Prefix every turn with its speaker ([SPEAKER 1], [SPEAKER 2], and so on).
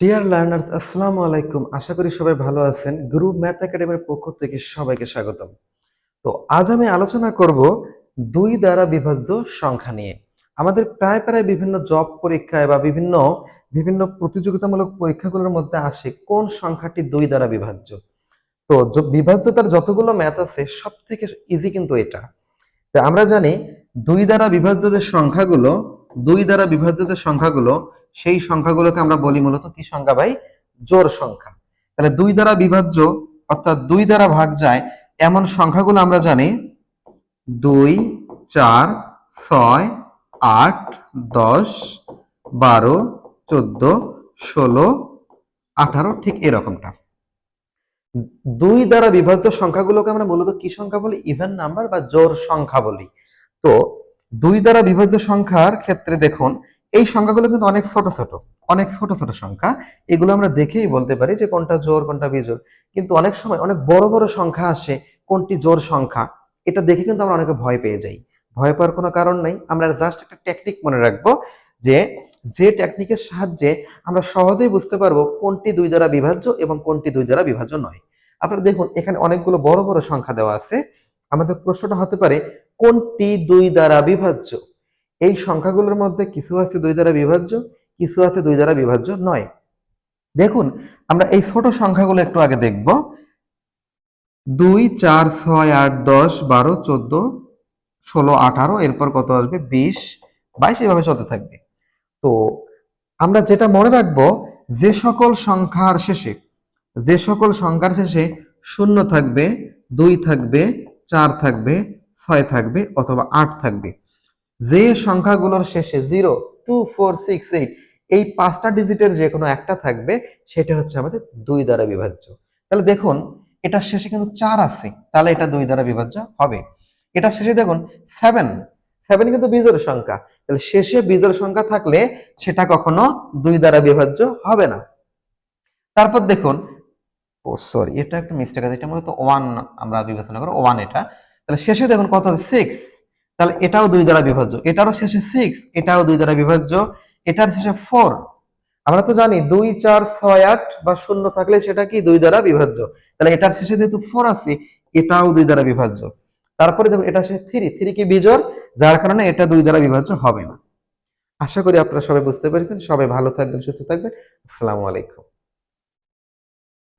[SPEAKER 1] Dear learners আসসালামু আলাইকুম আশা করি সবাই ভালো আছেন। গ্রুপ ম্যাথ একাডেমির পক্ষ থেকে সবাইকে স্বাগতম। তো আজ আমি আলোচনা করব দুই দ্বারা বিভাজ্য সংখ্যা নিয়ে। আমাদের প্রায় প্রায় বিভিন্ন জব পরীক্ষায় বা বিভিন্ন বিভিন্ন প্রতিযোগিতামূলক পরীক্ষাগুলোর মধ্যে আসে কোন সংখ্যাটি দুই দ্বারা বিভাজ্য। তো বিভাজ্যতার যতগুলো ম্যাথ আছে সব থেকে ইজি কিন্তু এটা। তো আমরা জানি দুই দ্বারা বিভাজ্য যে সংখ্যাগুলো দুই দ্বারা বিভাজ্য যে সংখ্যাগুলো, সেই সংখ্যাগুলোকে আমরা বলি মূলত কি সংখ্যা ভাই? জোর সংখ্যা। তাহলে দুই দ্বারা বিভাজ্য অর্থাৎ দুই দ্বারা ভাগ যায়, এমন সংখ্যাগুলো আমরা জানি, দুই, চার, ছয়, আট, দশ, বারো, চোদ্দ, ষোলো, আঠারো, ঠিক এরকমটা। দুই দ্বারা বিভাজ্য সংখ্যাগুলোকে আমরা মূলত কি সংখ্যা বলি? ইভেন নাম্বার বা জোর সংখ্যা বলি। তো দুই দ্বারা বিভাজ্য সংখ্যার ক্ষেত্রে দেখুন, এই সংখ্যাগুলো কিন্তু অনেক ছোট ছোট, অনেক ছোট ছোট সংখ্যা। এগুলো আমরা দেখেই বলতে পারি যে কোনটা জোর, কোনটা বিজোড়। কিন্তু অনেক সময় অনেক বড় বড় সংখ্যা আসে, কোনটি জোর সংখ্যা, এটা দেখে কিন্তু আমরা অনেকে ভয় পেয়ে যাই। ভয় পাওয়ার কোনো কারণ নাই। আমরা জাস্ট একটা টেকনিক মনে রাখব যে যে টেকনিকের সাহায্যে আমরা সহজেই বুঝতে পারব কোনটি দুই দ্বারা বিভাজ্য এবং কোনটি দুই দ্বারা বিভাজ্য নয়। আপনারা দেখুন, এখানে অনেকগুলো বড় বড় সংখ্যা দেওয়া আছে। আমাদের প্রশ্নটা হতে পারে কোনটি দুই দ্বারা বিভাজ্য? এই সংখ্যাগুলোর মধ্যে কিছু আছে দুই দ্বারা বিভাজ্য, কিছু আছে দুই দ্বারা বিভাজ্য নয়। দেখুন, আমরা এই ছোট সংখ্যাগুলো একটু আগে দেখব। দুই, চার, ছয়, আট, দশ, বারো, চোদ্দ, ষোলো, আঠারো, এরপর কত আসবে? বিশ, বাইশ, এভাবে চলতে থাকবে। তো আমরা যেটা মনে রাখব, যে সকল সংখ্যার শেষে, যে সকল সংখ্যার শেষে শূন্য থাকবে, দুই থাকবে, চার থাকবে ছয় থাকবে অথবা আট থাকবে। যে সংখ্যাগুলোর শেষে zero two four six eight এই পাঁচটা ডিজিটের যে কোনো একটা থাকবে, সেটা হচ্ছে আমাদের দুই দ্বারা বিভাজ্য। তাহলে দেখুন, এটা শেষে কিন্তু চার আছে, তাহলে এটা দুই দ্বারা বিভাজ্য হবে। এটা শেষে দেখুন সেভেন সেভেন কিন্তু বিজোড় সংখ্যা। তাহলে শেষে বিজোড় সংখ্যা থাকলে সেটা কখনো দুই দ্বারা বিভাজ্য হবে না। তারপর দেখুন, ও সরি এটা একটা মিস্টেক আছে, এটা মূলত ওয়ান আমরা বিবেচনা করব ওয়ান এটা। তাহলে শেষে দেখুন কত সিক্স তাহলে এটাও দুই দ্বারা বিভাজ্য। এটারও শেষে সিক্স এটাও দুই দ্বারা বিভাজ্য। এটার শেষে ফোর আমরা তো জানি দুই, চার, ছয়, আট বা শূন্য থাকলে সেটা কি? দুই দ্বারা বিভাজ্য। তাহলে এটার শেষে যেহেতু ফোর আছে, এটাও দুই দ্বারা বিভাজ্য। তারপরে দেখুন, এটা শেষে থ্রি থ্রি কি বিজোড়? যার কারণে এটা দুই দ্বারা বিভাজ্য হবে না। আশা করি আপনারা সবাই বুঝতে পেরেছেন। সবাই ভালো থাকবেন, সুস্থ থাকবেন। আসসালামু আলাইকুম।